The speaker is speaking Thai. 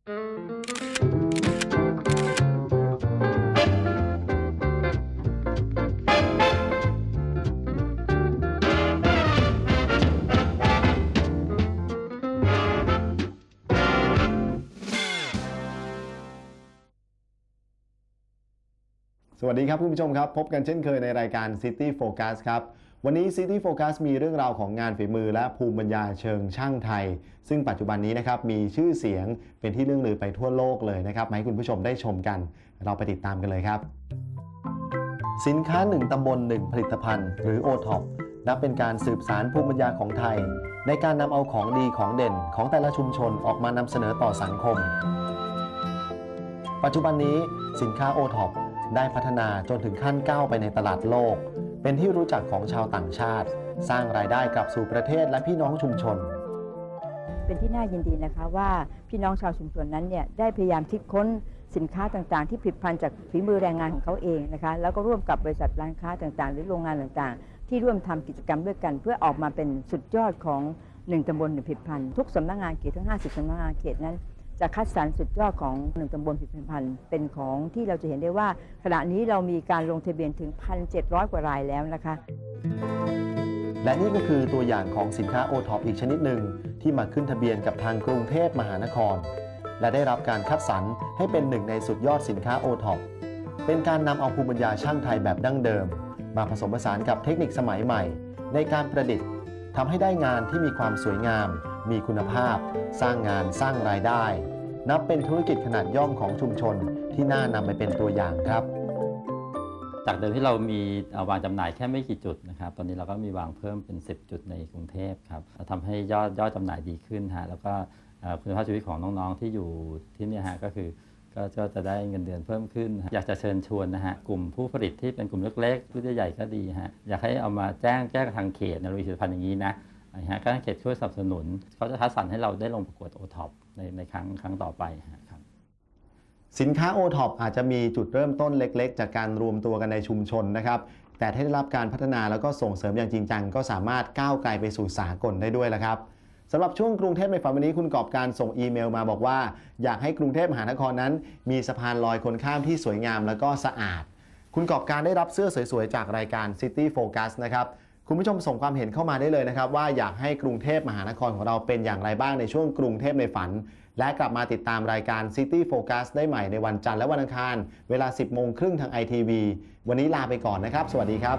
สวัสดีครับคุณผู้ชมครับ พบกันเช่นเคยในรายการ City Focus ครับ วันนี้ City Focus มีเรื่องราวของงานฝีมือและภูมิปัญญาเชิงช่างไทย ซึ่งปัจจุบันนี้นะครับมีชื่อเสียงเป็นที่เรื่องลือไปทั่วโลกเลยนะครับมาให้คุณผู้ชมได้ชมกัน เราไปติดตามกันเลยครับ สินค้า 1 ตำบล 1 ผลิตภัณฑ์ หรือ o t o p นับเป็นการสืบสารภูมิปัญญาของไทย ในการนำเอาของดีของเด่นของแต่ละชุมชนออกมานำเสนอต่อสังคม ปัจจุบันนี้สินค้าโอท็อปได้พัฒนาจนถึงขั้นก้าวไปในตลาดโลก เป็นที่รู้จักของชาวต่างชาติ สร้างรายได้กลับสู่ประเทศและพี่น้องชุมชน เป็นที่น่ายินดีนะคะว่าพี่น้องชาวชุมชนนั้นเนี่ยได้พยายามคิดค้นสินค้าต่างๆ ที่ผลิตภัณฑ์จากฝีมือแรงงานของเขาเองนะคะแล้วก็ร่วมกับบริษัทร้านค้าต่างๆ หรือโรงงานต่างๆ ที่ร่วมทำกิจกรรมด้วยกัน เพื่อออกมาเป็นสุดยอดของหนึ่งตำบลหนึ่งผลิตภัณฑ์ทุกสำนักงานเขตทั้ง 50สำนักงานเขตนั้น จะคัดสรรสุดยอดของหนึ่งตำบลผลิตภัณฑ์เป็นของที่เราจะเห็นได้ว่า ขณะนี้เรามีการลงทะเบียนถึง 1,700 กว่ารายแล้วนะคะ และนี่ก็คือตัวอย่างของสินค้าโอท็อปอีกชนิดหนึ่ง ที่มาขึ้นทะเบียนกับทางกรุงเทพมหานคร และได้รับการคัดสรรให้เป็นหนึ่งในสุดยอดสินค้าโอท็อปเป็นการนำเอาภูมิปัญญาช่างไทยแบบดั้งเดิม มาผสมผสานกับเทคนิคสมัยใหม่ ในการประดิษฐ์ทำให้ได้งานที่มีความสวยงาม มีคุณภาพ สร้างงานสร้างรายได้ นับเป็นธุรกิจขนาดย่อมของชุมชนที่น่านำไปเป็นตัวอย่างครับ จากเดิมที่เรามีวางจำหน่ายแค่ไม่กี่จุดนะครับ ตอนนี้เราก็มีวางเพิ่มเป็น 10 จุดในกรุงเทพครับทำให้ยอดยอดจำหน่ายดีขึ้นฮะแล้วก็คุณภาพชีวิตของน้องๆที่อยู่ที่นี่ฮะก็คือก็จะได้เงินเดือนเพิ่มขึ้น อยากจะเชิญชวนนะฮะกลุ่มผู้ผลิตที่เป็นกลุ่มเล็กๆรุ่นใหญ่ก็ดีฮะอยากให้เอามาแจ้งแจ้งกับทางเขตในเรามีผลิตภัณฑ์อย่างนี้นะ นะฮะก็ให้เขตช่วยสนับสนุนเขาจะคัดสรรให้เราได้ลงประกวดโอท็อปในในครั้งครั้งต่อไปฮะครับสินค้า o t o p อาจจะมีจุดเริ่มต้นเล็ก ๆ จากการรวมตัวกันในชุมชนนะครับ แต่ถ้าได้รับการพัฒนาแล้วก็ส่งเสริมอย่างจริงจังก็สามารถก้าวไกลไปสู่สากลได้ด้วยละครับสำหรับช่วงกรุงเทพในฝันวันนี้คุณกอบการส่งอีเมลมาบอกว่า อยากให้กรุงเทพมหานครนั้น มีสะพานลอยคนข้ามที่สวยงามแล้วก็สะอาด คุณกอบการได้รับเสื้อสวยๆจากรายการ City Focus นะครับ คุณผู้ชมส่งความเห็นเข้ามาได้เลยนะครับ ว่าอยากให้กรุงเทพมหานครของเราเป็นอย่างไรบ้างในช่วงกรุงเทพในฝัน และกลับมาติดตามรายการ City Focus ได้ใหม่ในวันจันทร์และวันอังคาร เวลา 10โมงครึ่งทาง ITV วันนี้ลาไปก่อนนะครับ สวัสดีครับ